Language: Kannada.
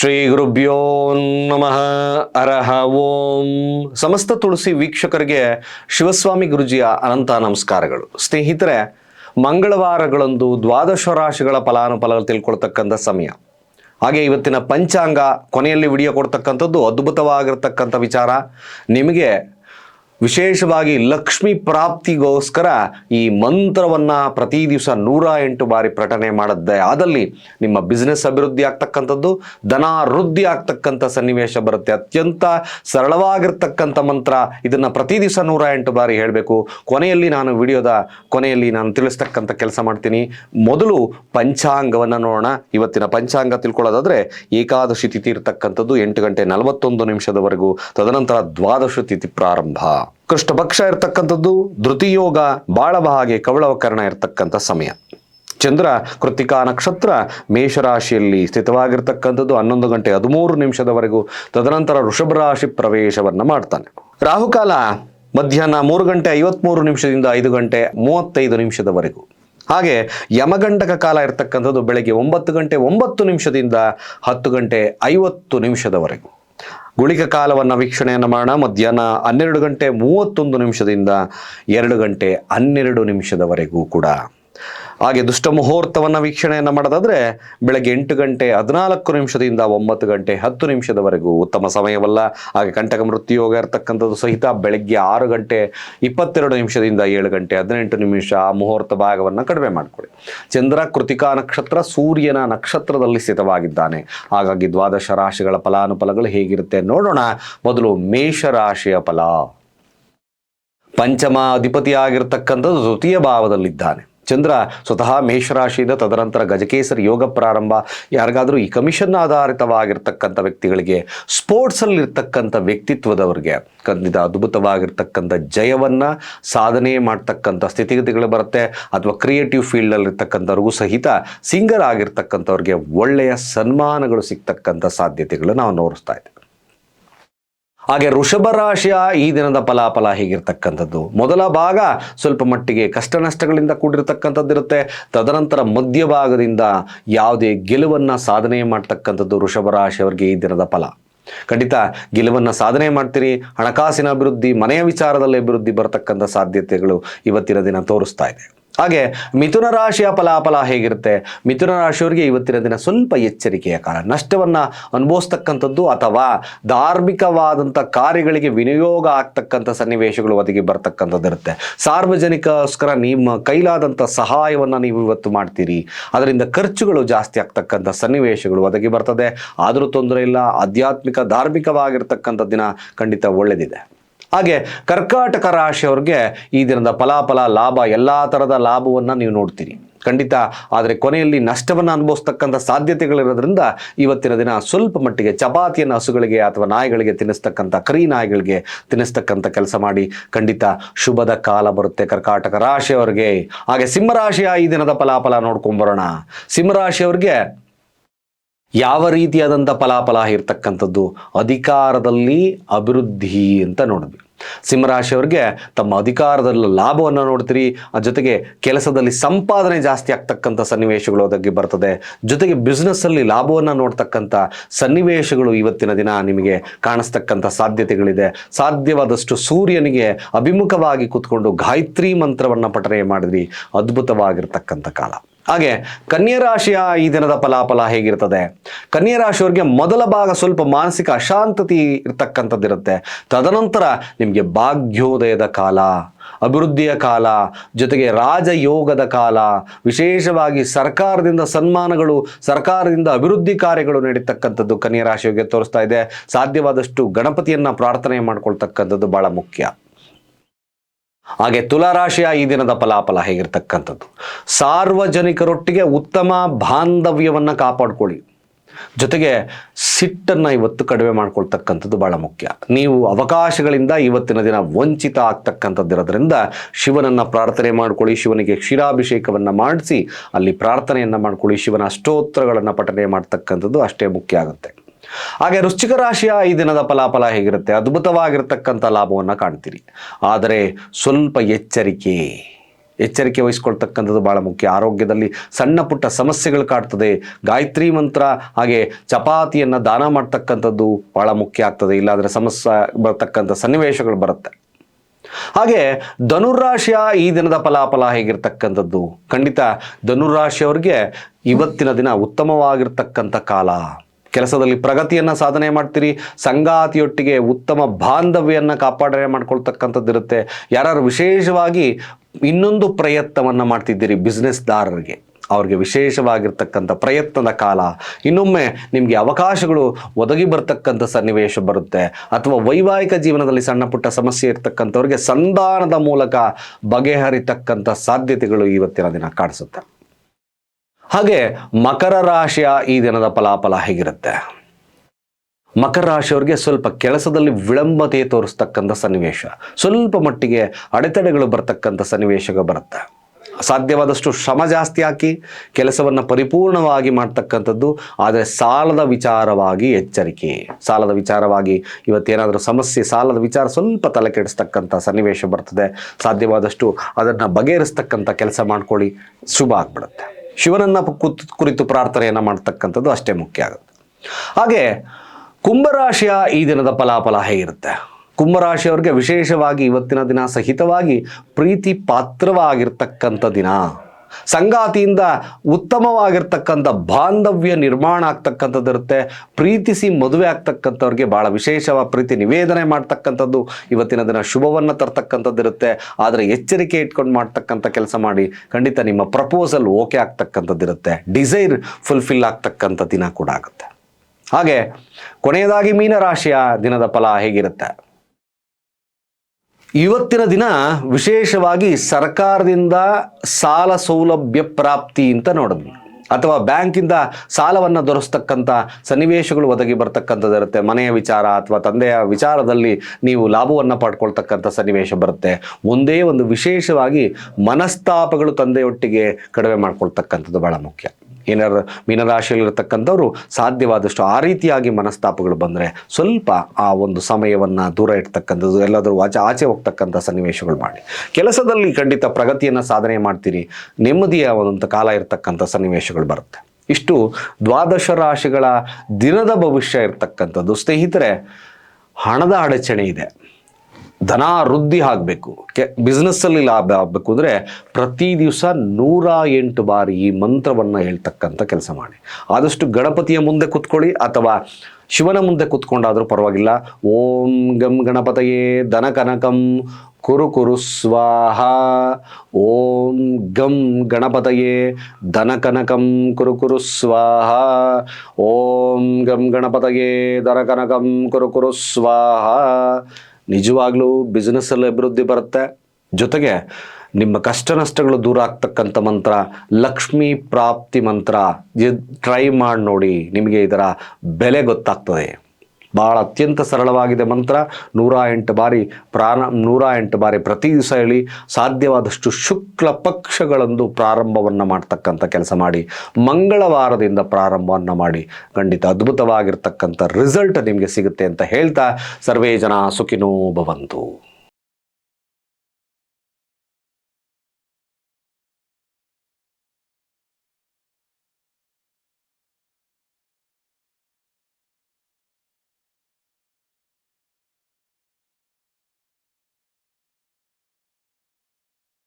ಶ್ರೀ ಗುರುಭ್ಯೋ ನಮಃ. ಅರಹ ಓಂ. ಸಮಸ್ತ ತುಳಸಿ ವೀಕ್ಷಕರಿಗೆ ಶಿವಸ್ವಾಮಿ ಗುರುಜಿಯ ಅನಂತ ನಮಸ್ಕಾರಗಳು. ಸ್ನೇಹಿತರೆ, ಮಂಗಳವಾರಗಳಂದು ದ್ವಾದಶ ರಾಶಿಗಳ ಫಲಾನುಫಲ ತಿಳ್ಕೊಳ್ತಕ್ಕಂಥ ಸಮಯ. ಹಾಗೆ ಇವತ್ತಿನ ಪಂಚಾಂಗ ಕೊನೆಯಲ್ಲಿ ವಿಡಿಯೋ ಕೊಡ್ತಕ್ಕಂಥದ್ದು ಅದ್ಭುತವಾಗಿರ್ತಕ್ಕಂಥ ವಿಚಾರ. ನಿಮಗೆ ವಿಶೇಷವಾಗಿ ಲಕ್ಷ್ಮಿ ಪ್ರಾಪ್ತಿಗೋಸ್ಕರ ಈ ಮಂತ್ರವನ್ನು ಪ್ರತಿ ದಿವಸ ನೂರ ಎಂಟು ಬಾರಿ ಪ್ರಕಟಣೆ ಮಾಡದ್ದೇ ಆದಲ್ಲಿ ನಿಮ್ಮ ಬಿಸ್ನೆಸ್ ಅಭಿವೃದ್ಧಿ ಆಗ್ತಕ್ಕಂಥದ್ದು ಧನ ವೃದ್ಧಿ ಆಗ್ತಕ್ಕಂಥ ಸನ್ನಿವೇಶ ಬರುತ್ತೆ. ಅತ್ಯಂತ ಸರಳವಾಗಿರ್ತಕ್ಕಂಥ ಮಂತ್ರ. ಇದನ್ನು ಪ್ರತಿ ದಿವಸ ನೂರ ಎಂಟು ಬಾರಿ ಹೇಳಬೇಕು. ಕೊನೆಯಲ್ಲಿ ನಾನು ವಿಡಿಯೋದ ಕೊನೆಯಲ್ಲಿ ನಾನು ತಿಳಿಸ್ತಕ್ಕಂಥ ಕೆಲಸ ಮಾಡ್ತೀನಿ. ಮೊದಲು ಪಂಚಾಂಗವನ್ನು ನೋಡೋಣ. ಇವತ್ತಿನ ಪಂಚಾಂಗ ತಿಳ್ಕೊಳ್ಳೋದಾದ್ರೆ ಏಕಾದಶಿ ತಿಥಿ ಇರ್ತಕ್ಕಂಥದ್ದು ಎಂಟು ಗಂಟೆ ನಲವತ್ತೊಂದು ನಿಮಿಷದವರೆಗೂ. ತದನಂತರ ದ್ವಾದಶ ತಿಥಿ ಪ್ರಾರಂಭ. ಕೃಷ್ಣ ಪಕ್ಷ ಇರ್ತಕ್ಕಂಥದ್ದು, ಧೃತಿಯೋಗ ಬಾಳಭಾಗೆ ಕವಳವಕರಣ ಇರತಕ್ಕಂಥ ಸಮಯ. ಚಂದ್ರ ಕೃತಿಕಾ ನಕ್ಷತ್ರ ಮೇಷರಾಶಿಯಲ್ಲಿ ಸ್ಥಿತವಾಗಿರ್ತಕ್ಕಂಥದ್ದು ಹನ್ನೊಂದು ಗಂಟೆ ಹದಿಮೂರು ನಿಮಿಷದವರೆಗೂ, ತದನಂತರ ವೃಷಭ ರಾಶಿ ಪ್ರವೇಶವನ್ನು ಮಾಡ್ತಾನೆ. ರಾಹುಕಾಲ ಮಧ್ಯಾಹ್ನ ಮೂರು ಗಂಟೆ ಐವತ್ಮೂರು ನಿಮಿಷದಿಂದ ಐದು ಗಂಟೆ ಮೂವತ್ತೈದು ನಿಮಿಷದವರೆಗೂ. ಹಾಗೆ ಯಮಗಂಡಕ ಕಾಲ ಇರತಕ್ಕಂಥದ್ದು ಬೆಳಗ್ಗೆ ಒಂಬತ್ತು ಗಂಟೆ ಒಂಬತ್ತು ನಿಮಿಷದಿಂದ ಹತ್ತು ಗಂಟೆ ಐವತ್ತು ನಿಮಿಷದವರೆಗೂ. ಗುಳಿಕ ಕಾಲವನ್ನು ವೀಕ್ಷಣೆಯನ್ನು ಮಾಡೋಣ. ಮಧ್ಯಾಹ್ನ ಹನ್ನೆರಡು ಗಂಟೆ ಮೂವತ್ತೊಂದು ನಿಮಿಷದಿಂದ ಎರಡು ಗಂಟೆ ಹನ್ನೆರಡು ನಿಮಿಷದವರೆಗೂ ಕೂಡ. ಹಾಗೆ ದುಷ್ಟ ಮುಹೂರ್ತವನ್ನು ವೀಕ್ಷಣೆಯನ್ನು ಮಾಡೋದಾದ್ರೆ ಬೆಳಗ್ಗೆ ಎಂಟು ಗಂಟೆ ಹದಿನಾಲ್ಕು ನಿಮಿಷದಿಂದ ಒಂಬತ್ತು ಗಂಟೆ ಹತ್ತು ನಿಮಿಷದವರೆಗೂ ಉತ್ತಮ ಸಮಯವಲ್ಲ. ಹಾಗೆ ಕಂಟಕ ಮೃತ್ಯುಯೋಗ ಇರತಕ್ಕಂಥದ್ದು ಸಹಿತ ಬೆಳಗ್ಗೆ ಆರು ಗಂಟೆ ಇಪ್ಪತ್ತೆರಡು ನಿಮಿಷದಿಂದ ಏಳು ಗಂಟೆ ಹದಿನೆಂಟು ನಿಮಿಷ ಆ ಮುಹೂರ್ತ ಭಾಗವನ್ನು ಕಡಿಮೆ ಮಾಡಿಕೊಳ್ಳಿ. ಚಂದ್ರ ಕೃತಿಕಾ ನಕ್ಷತ್ರ ಸೂರ್ಯನ ನಕ್ಷತ್ರದಲ್ಲಿ ಸ್ಥಿತವಾಗಿದ್ದಾನೆ. ಹಾಗಾಗಿ ದ್ವಾದಶ ರಾಶಿಗಳ ಫಲಾನುಫಲಗಳು ಹೇಗಿರುತ್ತೆ ನೋಡೋಣ. ಮೊದಲು ಮೇಷರಾಶಿಯ ಫಲ. ಪಂಚಮ ಅಧಿಪತಿಯಾಗಿರ್ತಕ್ಕಂಥದ್ದು ಭಾವದಲ್ಲಿದ್ದಾನೆ. ಚಂದ್ರ ಸ್ವತಃ ಮೇಷರಾಶಿಯಿಂದ ತದನಂತರ ಗಜಕೇಸರಿ ಯೋಗ ಪ್ರಾರಂಭ, ಯಾರಿಗಾದರೂ ಈ ಕಮಿಷನ್ ಆಧಾರಿತವಾಗಿರ್ತಕ್ಕಂಥ ವ್ಯಕ್ತಿಗಳಿಗೆ ಸ್ಪೋರ್ಟ್ಸಲ್ಲಿರ್ತಕ್ಕಂಥ ವ್ಯಕ್ತಿತ್ವದವರಿಗೆ ಕಂದಿದ ಅದ್ಭುತವಾಗಿರ್ತಕ್ಕಂಥ ಜಯವನ್ನು ಸಾಧನೆ ಮಾಡ್ತಕ್ಕಂಥ ಸ್ಥಿತಿಗತಿಗಳು ಬರುತ್ತೆ. ಅಥವಾ ಕ್ರಿಯೇಟಿವ್ ಫೀಲ್ಡಲ್ಲಿರ್ತಕ್ಕಂಥವ್ರಿಗೂ ಸಹಿತ ಸಿಂಗರ್ ಆಗಿರ್ತಕ್ಕಂಥವ್ರಿಗೆ ಒಳ್ಳೆಯ ಸನ್ಮಾನಗಳು ಸಿಗ್ತಕ್ಕಂಥ ಸಾಧ್ಯತೆಗಳು ನಾವು ನೋಡಿಸ್ತಾ ಇದ್ದೇವೆ. ಹಾಗೆ ವೃಷಭ ರಾಶಿಯ ಈ ದಿನದ ಫಲಾಫಲ ಹೇಗಿರ್ತಕ್ಕಂಥದ್ದು? ಮೊದಲ ಭಾಗ ಸ್ವಲ್ಪ ಮಟ್ಟಿಗೆ ಕಷ್ಟ ನಷ್ಟಗಳಿಂದ ಕೂಡಿರ್ತಕ್ಕಂಥದ್ದಿರುತ್ತೆ ತದನಂತರ ಮಧ್ಯಭಾಗದಿಂದ ಯಾವುದೇ ಗೆಲುವನ್ನು ಸಾಧನೆ ಮಾಡ್ತಕ್ಕಂಥದ್ದು ವೃಷಭ ರಾಶಿಯವರಿಗೆ ಈ ದಿನದ ಫಲ. ಖಂಡಿತ ಗೆಲುವನ್ನು ಸಾಧನೆ ಮಾಡ್ತೀರಿ. ಹಣಕಾಸಿನ ಅಭಿವೃದ್ಧಿ, ಮನೆಯ ವಿಚಾರದಲ್ಲಿ ಅಭಿವೃದ್ಧಿ ಬರತಕ್ಕಂಥ ಸಾಧ್ಯತೆಗಳು ಇವತ್ತಿನ ದಿನ ತೋರಿಸ್ತಾ ಇದೆ. ಹಾಗೆ ಮಿಥುನ ರಾಶಿಯ ಫಲಾಫಲ ಹೇಗಿರುತ್ತೆ? ಮಿಥುನ ರಾಶಿಯವರಿಗೆ ಇವತ್ತಿನ ದಿನ ಸ್ವಲ್ಪ ಎಚ್ಚರಿಕೆಯ ಕಾಲ. ನಷ್ಟವನ್ನು ಅನುಭವಿಸ್ತಕ್ಕಂಥದ್ದು ಅಥವಾ ಧಾರ್ಮಿಕವಾದಂಥ ಕಾರ್ಯಗಳಿಗೆ ವಿನಿಯೋಗ ಆಗ್ತಕ್ಕಂಥ ಸನ್ನಿವೇಶಗಳು ಒದಗಿ ಬರ್ತಕ್ಕಂಥದ್ದು ಇರುತ್ತೆ. ಸಾರ್ವಜನಿಕೋಸ್ಕರ ನಿಮ್ಮ ಕೈಲಾದಂಥ ಸಹಾಯವನ್ನು ನೀವು ಇವತ್ತು ಮಾಡ್ತೀರಿ. ಅದರಿಂದ ಖರ್ಚುಗಳು ಜಾಸ್ತಿ ಆಗ್ತಕ್ಕಂಥ ಸನ್ನಿವೇಶಗಳು ಒದಗಿ ಬರ್ತದೆ. ಆದರೂ ತೊಂದರೆ ಇಲ್ಲ. ಆಧ್ಯಾತ್ಮಿಕ, ಧಾರ್ಮಿಕವಾಗಿರ್ತಕ್ಕಂಥ ದಿನ ಖಂಡಿತ ಒಳ್ಳೆದಿದೆ. ಹಾಗೆ ಕರ್ಕಾಟಕ ರಾಶಿಯವ್ರಿಗೆ ಈ ದಿನದ ಫಲಾಫಲ, ಲಾಭ, ಎಲ್ಲ ಥರದ ಲಾಭವನ್ನು ನೀವು ನೋಡ್ತೀರಿ. ಖಂಡಿತ, ಆದರೆ ಕೊನೆಯಲ್ಲಿ ನಷ್ಟವನ್ನು ಅನುಭವಿಸ್ತಕ್ಕಂಥ ಸಾಧ್ಯತೆಗಳಿರೋದ್ರಿಂದ ಇವತ್ತಿನ ದಿನ ಸ್ವಲ್ಪ ಮಟ್ಟಿಗೆ ಚಪಾತಿಯನ್ನು ಹಸುಗಳಿಗೆ ಅಥವಾ ನಾಯಿಗಳಿಗೆ ತಿನ್ನಿಸ್ತಕ್ಕಂಥ, ಕರಿ ನಾಯಿಗಳಿಗೆ ತಿನ್ನಿಸ್ತಕ್ಕಂಥ ಕೆಲಸ ಮಾಡಿ. ಖಂಡಿತ, ಶುಭದ ಕಾಲ ಬರುತ್ತೆ ಕರ್ಕಾಟಕ ರಾಶಿಯವರಿಗೆ. ಹಾಗೆ ಸಿಂಹರಾಶಿಯ ಈ ದಿನದ ಫಲಾಫಲ ನೋಡ್ಕೊಂಬರೋಣ ಸಿಂಹರಾಶಿಯವ್ರಿಗೆ ಯಾವ ರೀತಿಯಾದಂಥ ಫಲಾಫಲ ಇರ್ತಕ್ಕಂಥದ್ದು? ಅಧಿಕಾರದಲ್ಲಿ ಅಭಿವೃದ್ಧಿ ಅಂತ ನೋಡಿದ್ವಿ. ಸಿಂಹರಾಶಿಯವ್ರಿಗೆ ತಮ್ಮ ಅಧಿಕಾರದಲ್ಲಿ ಲಾಭವನ್ನು ನೋಡ್ತೀರಿ ಜೊತೆಗೆ ಕೆಲಸದಲ್ಲಿ ಸಂಪಾದನೆ ಜಾಸ್ತಿ ಆಗ್ತಕ್ಕಂಥ ಸನ್ನಿವೇಶಗಳು ಅದಕ್ಕೆ ಬರ್ತದೆ. ಜೊತೆಗೆ ಬಿಸ್ನೆಸ್ಸಲ್ಲಿ ಲಾಭವನ್ನು ನೋಡ್ತಕ್ಕಂಥ ಸನ್ನಿವೇಶಗಳು ಇವತ್ತಿನ ದಿನ ನಿಮಗೆ ಕಾಣಿಸ್ತಕ್ಕಂಥ ಸಾಧ್ಯತೆಗಳಿದೆ. ಸಾಧ್ಯವಾದಷ್ಟು ಸೂರ್ಯನಿಗೆ ಅಭಿಮುಖವಾಗಿ ಕೂತ್ಕೊಂಡು ಗಾಯತ್ರಿ ಮಂತ್ರವನ್ನು ಪಠನೆ ಮಾಡಿದ್ರಿ. ಅದ್ಭುತವಾಗಿರ್ತಕ್ಕಂಥ ಕಾಲ. ಹಾಗೆ ಕನ್ಯಾ ರಾಶಿಯ ಈ ದಿನದ ಫಲಾಫಲ ಹೇಗಿರ್ತದೆ? ಕನ್ಯಾ ರಾಶಿಯವರಿಗೆ ಮೊದಲ ಭಾಗ ಸ್ವಲ್ಪ ಮಾನಸಿಕ ಅಶಾಂತತೆ ಇರ್ತಕ್ಕಂಥದ್ದಿರುತ್ತೆ. ತದನಂತರ ನಿಮಗೆ ಭಾಗ್ಯೋದಯದ ಕಾಲ, ಅಭಿವೃದ್ಧಿಯ ಕಾಲ, ಜೊತೆಗೆ ರಾಜಯೋಗದ ಕಾಲ, ವಿಶೇಷವಾಗಿ ಸರ್ಕಾರದಿಂದ ಸನ್ಮಾನಗಳು, ಸರ್ಕಾರದಿಂದ ಅಭಿವೃದ್ಧಿ ಕಾರ್ಯಗಳು ನಡೀತಕ್ಕಂಥದ್ದು ಕನ್ಯಾ ರಾಶಿಯವರಿಗೆ ತೋರಿಸ್ತಾ ಇದೆ. ಸಾಧ್ಯವಾದಷ್ಟು ಗಣಪತಿಯನ್ನು ಪ್ರಾರ್ಥನೆ ಮಾಡ್ಕೊಳ್ತಕ್ಕಂಥದ್ದು ಬಹಳ ಮುಖ್ಯ. ಹಾಗೆ ತುಲಾರಾಶಿಯ ಈ ದಿನದ ಫಲಾಫಲ ಹೇಗಿರ್ತಕ್ಕಂಥದ್ದು? ಸಾರ್ವಜನಿಕರೊಟ್ಟಿಗೆ ಉತ್ತಮ ಬಾಂಧವ್ಯವನ್ನು ಕಾಪಾಡ್ಕೊಳ್ಳಿ. ಜೊತೆಗೆ ಸಿಟ್ಟನ್ನು ಇವತ್ತು ಕಡಿಮೆ ಮಾಡ್ಕೊಳ್ತಕ್ಕಂಥದ್ದು ಬಹಳ ಮುಖ್ಯ. ನೀವು ಅವಕಾಶಗಳಿಂದ ಇವತ್ತಿನ ದಿನ ವಂಚಿತ ಆಗ್ತಕ್ಕಂಥದ್ದಿರೋದ್ರಿಂದ ಶಿವನನ್ನು ಪ್ರಾರ್ಥನೆ ಮಾಡ್ಕೊಳ್ಳಿ, ಶಿವನಿಗೆ ಕ್ಷೀರಾಭಿಷೇಕವನ್ನು ಮಾಡಿಸಿ, ಅಲ್ಲಿ ಪ್ರಾರ್ಥನೆಯನ್ನು ಮಾಡ್ಕೊಳ್ಳಿ, ಶಿವನ ಅಷ್ಟೋತ್ತರಗಳನ್ನು ಪಠನೆ ಮಾಡ್ತಕ್ಕಂಥದ್ದು ಅಷ್ಟೇ ಮುಖ್ಯ ಆಗುತ್ತೆ. ಹಾಗೆ ವೃಶ್ಚಿಕ ರಾಶಿಯ ಈ ದಿನದ ಫಲಾಫಲ ಹೇಗಿರುತ್ತೆ? ಅದ್ಭುತವಾಗಿರತಕ್ಕಂಥ ಲಾಭವನ್ನು ಕಾಣ್ತೀರಿ. ಆದರೆ ಸ್ವಲ್ಪ ಎಚ್ಚರಿಕೆ ಎಚ್ಚರಿಕೆ ವಹಿಸ್ಕೊಳ್ತಕ್ಕಂಥದ್ದು ಭಾಳ ಮುಖ್ಯ. ಆರೋಗ್ಯದಲ್ಲಿ ಸಣ್ಣ ಪುಟ್ಟ ಸಮಸ್ಯೆಗಳು ಕಾಡ್ತದೆ. ಗಾಯತ್ರಿ ಮಂತ್ರ ಹಾಗೆ ಚಪಾತಿಯನ್ನು ದಾನ ಮಾಡ್ತಕ್ಕಂಥದ್ದು ಭಾಳ ಮುಖ್ಯ ಆಗ್ತದೆ. ಇಲ್ಲಾಂದರೆ ಸಮಸ್ಯೆ ಬರ್ತಕ್ಕಂಥ ಸನ್ನಿವೇಶಗಳು ಬರುತ್ತೆ. ಹಾಗೆ ಧನುರಾಶಿಯ ಈ ದಿನದ ಫಲಾಫಲ ಹೇಗಿರ್ತಕ್ಕಂಥದ್ದು? ಖಂಡಿತ ಧನುರಾಶಿಯವ್ರಿಗೆ ಇವತ್ತಿನ ದಿನ ಉತ್ತಮವಾಗಿರ್ತಕ್ಕಂಥ ಕಾಲ. ಕೆಲಸದಲ್ಲಿ ಪ್ರಗತಿಯನ್ನು ಸಾಧನೆ ಮಾಡ್ತೀರಿ. ಸಂಗಾತಿಯೊಟ್ಟಿಗೆ ಉತ್ತಮ ಬಾಂಧವ್ಯವನ್ನು ಕಾಪಾಡಣೆ ಮಾಡ್ಕೊಳ್ತಕ್ಕಂಥದ್ದು ಇರುತ್ತೆ ಯಾರು ವಿಶೇಷವಾಗಿ ಇನ್ನೊಂದು ಪ್ರಯತ್ನವನ್ನು ಮಾಡ್ತಿದ್ದೀರಿ ಬಿಸ್ನೆಸ್ದಾರರಿಗೆ ಅವ್ರಿಗೆ ವಿಶೇಷವಾಗಿರ್ತಕ್ಕಂಥ ಪ್ರಯತ್ನದ ಕಾಲ. ಇನ್ನೊಮ್ಮೆ ನಿಮಗೆ ಅವಕಾಶಗಳು ಒದಗಿ ಬರ್ತಕ್ಕಂಥ ಸನ್ನಿವೇಶ ಬರುತ್ತೆ. ಅಥವಾ ವೈವಾಹಿಕ ಜೀವನದಲ್ಲಿ ಸಣ್ಣ ಪುಟ್ಟ ಸಮಸ್ಯೆ ಇರ್ತಕ್ಕಂಥವ್ರಿಗೆ ಸಂಧಾನದ ಮೂಲಕ ಬಗೆಹರಿತಕ್ಕಂಥ ಸಾಧ್ಯತೆಗಳು ಇವತ್ತಿನ ದಿನ ಕಾಣಿಸುತ್ತೆ. ಹಾಗೆ ಮಕರ ರಾಶಿಯ ಈ ದಿನದ ಫಲಾಫಲ ಹೇಗಿರುತ್ತೆ? ಮಕರ ರಾಶಿಯವರಿಗೆ ಸ್ವಲ್ಪ ಕೆಲಸದಲ್ಲಿ ವಿಳಂಬತೆ ತೋರಿಸ್ತಕ್ಕಂಥ ಸನ್ನಿವೇಶ. ಸ್ವಲ್ಪ ಮಟ್ಟಿಗೆ ಅಡೆತಡೆಗಳು ಬರ್ತಕ್ಕಂಥ ಸನ್ನಿವೇಶಗಳು ಬರುತ್ತೆ. ಸಾಧ್ಯವಾದಷ್ಟು ಶ್ರಮ ಜಾಸ್ತಿ ಹಾಕಿ ಕೆಲಸವನ್ನು ಪರಿಪೂರ್ಣವಾಗಿ ಮಾಡ್ತಕ್ಕಂಥದ್ದು, ಆದರೆ ಸಾಲದ ವಿಚಾರವಾಗಿ ಎಚ್ಚರಿಕೆ. ಸಾಲದ ವಿಚಾರವಾಗಿ ಇವತ್ತೇನಾದರೂ ಸಮಸ್ಯೆ, ಸಾಲದ ವಿಚಾರ ಸ್ವಲ್ಪ ತಲೆ ಕೆಡಿಸ್ತಕ್ಕಂಥ ಸನ್ನಿವೇಶ ಬರ್ತದೆ. ಸಾಧ್ಯವಾದಷ್ಟು ಅದನ್ನು ಬಗೆಹರಿಸ್ತಕ್ಕಂಥ ಕೆಲಸ ಮಾಡ್ಕೊಳ್ಳಿ. ಶುಭ ಆಗ್ಬಿಡುತ್ತೆ. ಶಿವನನ್ನು ಕುರಿತು ಪ್ರಾರ್ಥನೆಯನ್ನು ಮಾಡ್ತಕ್ಕಂಥದ್ದು ಅಷ್ಟೇ ಮುಖ್ಯ ಆಗುತ್ತೆ. ಹಾಗೆ ಕುಂಭರಾಶಿಯ ಈ ದಿನದ ಫಲಾಫಲ ಹೇಗಿರುತ್ತೆ? ಕುಂಭರಾಶಿಯವರಿಗೆ ವಿಶೇಷವಾಗಿ ಇವತ್ತಿನ ದಿನ ಸಹಿತವಾಗಿ ಪ್ರೀತಿ ಪಾತ್ರವಾಗಿರ್ತಕ್ಕಂಥ ದಿನ. ಸಂಗಾತಿಯಿಂದ ಉತ್ತಮವಾಗಿರ್ತಕ್ಕಂಥ ಬಾಂಧವ್ಯ ನಿರ್ಮಾಣ ಆಗ್ತಕ್ಕಂಥದ್ದಿರುತ್ತೆ ಪ್ರೀತಿಸಿ ಮದುವೆ ಆಗ್ತಕ್ಕಂಥವ್ರಿಗೆ ಭಾಳ ವಿಶೇಷವಾದ ಪ್ರೀತಿ ನಿವೇದನೆ ಮಾಡ್ತಕ್ಕಂಥದ್ದು ಇವತ್ತಿನ ದಿನ ಶುಭವನ್ನು ತರ್ತಕ್ಕಂಥದ್ದಿರುತ್ತೆ ಆದರೆ ಎಚ್ಚರಿಕೆ ಇಟ್ಕೊಂಡು ಮಾಡ್ತಕ್ಕಂಥ ಕೆಲಸ ಮಾಡಿ ಖಂಡಿತ ನಿಮ್ಮ ಪ್ರಪೋಸಲ್ ಓಕೆ ಆಗ್ತಕ್ಕಂಥದ್ದಿರುತ್ತೆ ಡಿಸೈರ್ ಫುಲ್ಫಿಲ್ ಆಗ್ತಕ್ಕಂಥ ದಿನ ಕೂಡ ಆಗುತ್ತೆ. ಹಾಗೆ ಕೊನೆಯದಾಗಿ ಮೀನರಾಶಿಯ ದಿನದ ಫಲ ಹೇಗಿರುತ್ತೆ? ಇವತ್ತಿನ ದಿನ ವಿಶೇಷವಾಗಿ ಸರ್ಕಾರದಿಂದ ಸಾಲ ಸೌಲಭ್ಯ ಪ್ರಾಪ್ತಿ ಅಂತ ನೋಡಿದ್ವಿ ಅಥವಾ ಬ್ಯಾಂಕಿಂದ ಸಾಲವನ್ನು ದೊರೆಸ್ತಕ್ಕಂಥ ಸನ್ನಿವೇಶಗಳು ಒದಗಿ ಬರ್ತಕ್ಕಂಥದ್ದು ಇರುತ್ತೆ. ಮನೆಯ ವಿಚಾರ ಅಥವಾ ತಂದೆಯ ವಿಚಾರದಲ್ಲಿ ನೀವು ಲಾಭವನ್ನು ಪಡ್ಕೊಳ್ತಕ್ಕಂಥ ಸನ್ನಿವೇಶ ಬರುತ್ತೆ. ಒಂದೇ ಒಂದು ವಿಶೇಷವಾಗಿ ಮನಸ್ತಾಪಗಳು ತಂದೆಯೊಟ್ಟಿಗೆ ಕಡಿಮೆ ಮಾಡ್ಕೊಳ್ತಕ್ಕಂಥದ್ದು ಭಾಳ ಮುಖ್ಯ. ಏನಾರು ಮೀನರಾಶಿಯಲ್ಲಿರ್ತಕ್ಕಂಥವ್ರು ಸಾಧ್ಯವಾದಷ್ಟು ಆ ರೀತಿಯಾಗಿ ಮನಸ್ತಾಪಗಳು ಬಂದರೆ ಸ್ವಲ್ಪ ಆ ಒಂದು ಸಮಯವನ್ನು ದೂರ ಇಡ್ತಕ್ಕಂಥದ್ದು, ಎಲ್ಲಾದರೂ ಆಚೆ ಆಚೆ ಹೋಗ್ತಕ್ಕಂಥ ಸನ್ನಿವೇಶಗಳು ಮಾಡಿ. ಕೆಲಸದಲ್ಲಿ ಖಂಡಿತ ಪ್ರಗತಿಯನ್ನು ಸಾಧನೆ ಮಾಡ್ತೀರಿ. ನೆಮ್ಮದಿಯ ಒಂದೊಂದು ಕಾಲ ಇರತಕ್ಕಂಥ ಸನ್ನಿವೇಶಗಳು ಬರುತ್ತೆ. ಇಷ್ಟು ದ್ವಾದಶ ರಾಶಿಗಳ ದಿನದ ಭವಿಷ್ಯ ಇರ್ತಕ್ಕಂಥದ್ದು. ಸ್ನೇಹಿತರೆ, ಹಣದ ಅಡಚಣೆ ಇದೆ. ಧನ ವೃದ್ಧಿ ಆಗಬೇಕು. ಕೆ ಬಿಸ್ನೆಸ್ಸಲ್ಲಿ ಲಾಭ ಆಗಬೇಕು ಅಂದರೆ ಪ್ರತಿ ದಿವಸ ನೂರ ಎಂಟು ಬಾರಿ ಈ ಮಂತ್ರವನ್ನು ಹೇಳ್ತಕ್ಕಂಥ ಕೆಲಸ ಮಾಡಿ. ಆದಷ್ಟು ಗಣಪತಿಯ ಮುಂದೆ ಕುತ್ಕೊಳ್ಳಿ ಅಥವಾ ಶಿವನ ಮುಂದೆ ಕುತ್ಕೊಂಡಾದರೂ ಪರವಾಗಿಲ್ಲ. ಓಂ ಗಂ ಗಣಪತಯೇ ಧನ ಕನಕಂ ಕುರು ಕುರು ಸ್ವಾಹ. ಓಂ ಗಂ ಗಣಪತಯೇ ಧನ ಕನಕಂ ಕುರು ಕುರು ಸ್ವಾಹ. ಓಂ ಗಂ ಗಣಪತಯೇ ಧನ ಕನಕಂ ಕುರು ಕುರು ಸ್ವಾಹ. ನಿಜವಾಗ್ಲೂ ಬಿಸ್ನೆಸ್ಸಲ್ಲಿ ಅಭಿವೃದ್ಧಿ ಬರುತ್ತೆ. ಜೊತೆಗೆ ನಿಮ್ಮ ಕಷ್ಟ ನಷ್ಟಗಳು ದೂರ ಆಗ್ತಕ್ಕಂಥ ಮಂತ್ರ, ಲಕ್ಷ್ಮಿ ಪ್ರಾಪ್ತಿ ಮಂತ್ರ ಟ್ರೈ ಮಾಡಿ ನೋಡಿ ನಿಮಗೆ ಇದರ ಬೆಲೆ ಗೊತ್ತಾಗ್ತದೆ. ಭಾಳ ಅತ್ಯಂತ ಸರಳವಾಗಿದೆ ಮಂತ್ರ. ನೂರ ಎಂಟು ಬಾರಿ ಪ್ರಾಣ, ನೂರ ಎಂಟು ಬಾರಿ ಪ್ರತಿ ದಿವಸ ಹೇಳಿ, ಸಾಧ್ಯವಾದಷ್ಟು ಶುಕ್ಲ ಪಕ್ಷಗಳಂದು ಪ್ರಾರಂಭವನ್ನು ಮಾಡ್ತಕ್ಕಂಥ ಕೆಲಸ ಮಾಡಿ, ಮಂಗಳವಾರದಿಂದ ಪ್ರಾರಂಭವನ್ನು ಮಾಡಿ, ಖಂಡಿತ ಅದ್ಭುತವಾಗಿರ್ತಕ್ಕಂಥ ರಿಸಲ್ಟ್ ನಿಮಗೆ ಸಿಗುತ್ತೆ ಅಂತ ಹೇಳ್ತಾ, ಸರ್ವೇ ಜನ ಸುಖಿನೋ ಭವಂತು.